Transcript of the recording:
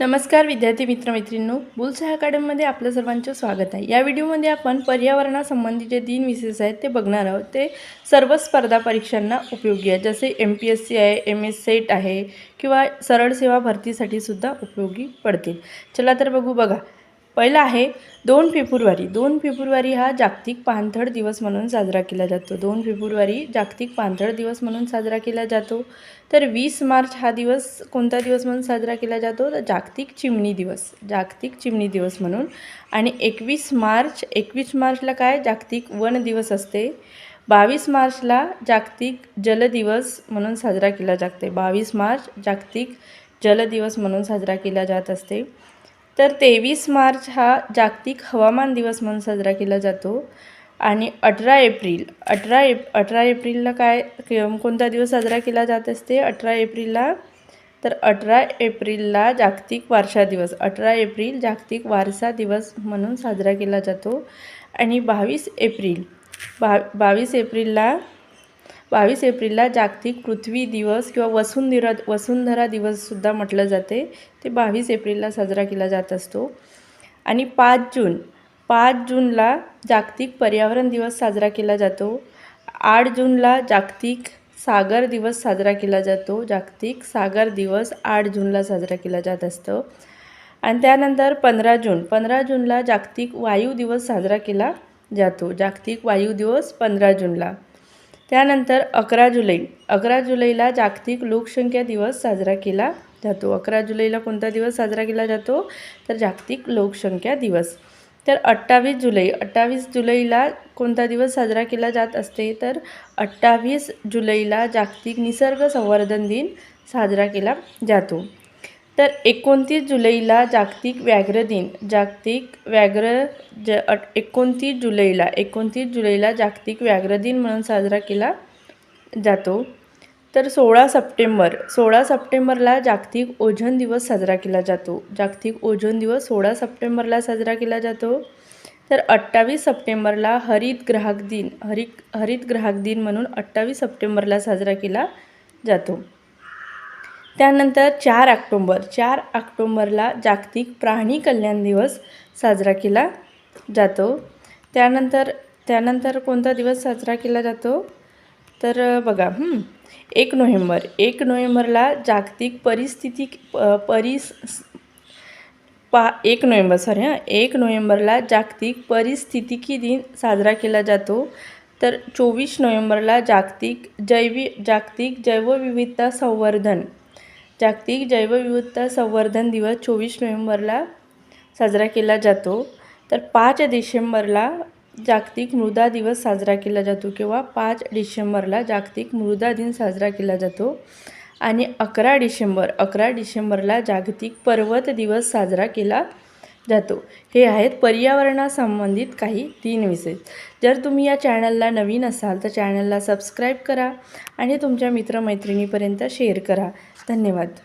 नमस्कार विद्यार्थी मित्रमैत्रिणींनो बुलसा अकॅडमीमध्ये आपलं सर्वांचं स्वागत आहे. या व्हिडिओमध्ये आपण पर्यावरणासंबंधी जे तीन विशेष आहेत ते बघणार आहोत. ते सर्व स्पर्धा परीक्षांना उपयोगी आहे जसे एम पी एस सी आहे एम एस सेट आहे किंवा सरळ सेवा भरतीसाठी सुद्धा उपयोगी पडतील. चला तर बघू बघा. पहिला आहे दोन फेब्रुवारी. दोन फेब्रुवारी हा जागतिक पाणथळ दिवस म्हणून साजरा केला जातो. दोन फेब्रुवारी जागतिक पाणथळ दिवस म्हणून साजरा केला जातो. तर वीस मार्च हा दिवस कोणता दिवस म्हणून साजरा केला जातो? तर जागतिक चिमणी दिवस. जागतिक चिमणी दिवस म्हणून. आणि एकवीस मार्च एकवीस मार्चला काय? जागतिक वन दिवस असते. बावीस मार्चला जागतिक जल दिवस म्हणून साजरा केला जाते. बावीस मार्च जागतिक जल दिवस म्हणून साजरा केला जात असते. तर तेवीस मार्च हा जागतिक हवामान दिवस म्हणून साजरा केला जातो. आणि अठरा एप्रिल अठरा एप अठरा एप्रिलला काय कोणता दिवस साजरा केला जात असते? अठरा एप्रिलला. तर अठरा एप्रिलला जागतिक वारसा दिवस अठरा एप्रिल जागतिक वारसा दिवस म्हणून साजरा केला जातो. आणि बावीस एप्रिल बा बावीस एप्रिलला बावीस एप्रिलला जागतिक पृथ्वी दिवस किंवा वसुंधरा वसुंधरा दिवससुद्धा म्हटलं जाते. ते बावीस एप्रिलला साजरा केला जात असतो. आणि पाच जून पाच जूनला जागतिक पर्यावरण दिवस साजरा केला जातो. आठ जूनला जागतिक सागर दिवस साजरा केला जातो. जागतिक सागर दिवस आठ जूनला साजरा केला जात असतो. आणि त्यानंतर पंधरा जून पंधरा जूनला जागतिक वायू दिवस साजरा केला जातो. जागतिक वायू दिवस पंधरा जूनला. त्यानंतर अकरा जुलै. अकरा जुलैला जागतिक लोकसंख्या दिवस साजरा केला जातो. अकरा जुलैला कोणता दिवस साजरा केला जातो? तर जागतिक लोकसंख्या दिवस. तर अठ्ठावीस जुलै. अठ्ठावीस जुलैला कोणता दिवस साजरा केला जात असते? तर अठ्ठावीस जुलैला जागतिक निसर्ग संवर्धन दिन साजरा केला जातो. तर एकोणतीस जुलैला जागतिक व्याघ्र दिन. जागतिक व्याघ्र ज अट एकोणतीस जुलैला एकोणतीस जुलैला जागतिक व्याघ्र दिन म्हणून साजरा केला जातो. तर सोळा सप्टेंबर सोळा सप्टेंबरला जागतिक ओझोन दिवस साजरा केला जातो. जागतिक ओझोन दिवस सोळा सप्टेंबरला साजरा केला जातो. तर अठ्ठावीस सप्टेंबरला हरित ग्राहक दिन हरित हरित ग्राहक दिन म्हणून अठ्ठावीस सप्टेंबरला साजरा केला जातो. त्यानंतर चार ऑक्टोंबर चार ऑक्टोंबरला जागतिक प्राणी कल्याण दिवस साजरा केला जातो. त्यानंतर त्यानंतर कोणता दिवस साजरा केला जातो? तर बघा एक नोव्हेंबर एक नोव्हेंबरला जागतिक परिस्थिती प- परिस पा एक नोव्हेंबर सॉरी हां एक नोव्हेंबरला जागतिक परिस्थितिकी दिन साजरा केला जातो. तर चोवीस नोव्हेंबरला जागतिक जैवी जागतिक जैवविविधता संवर्धन जागतिक जैवविविधता संवर्धन दिवस चोवीस नोव्हेंबरला साजरा केला जातो. तर पाच डिसेंबरला जागतिक मृदा दिवस साजरा केला जातो किंवा पाच डिसेंबरला जागतिक मृदा दिन साजरा केला जातो. आणि अकरा डिसेंबर अकरा डिसेंबरला जागतिक पर्वत दिवस साजरा केला जातो. हे आहेत पर्यावरणासंबंधित काही तीन विषय. जर तुम्ही या चॅनलला नवीन असाल तर चॅनलला सबस्क्राईब करा आणि तुमच्या मित्रमैत्रिणीपर्यंत शेअर करा. धन्यवाद.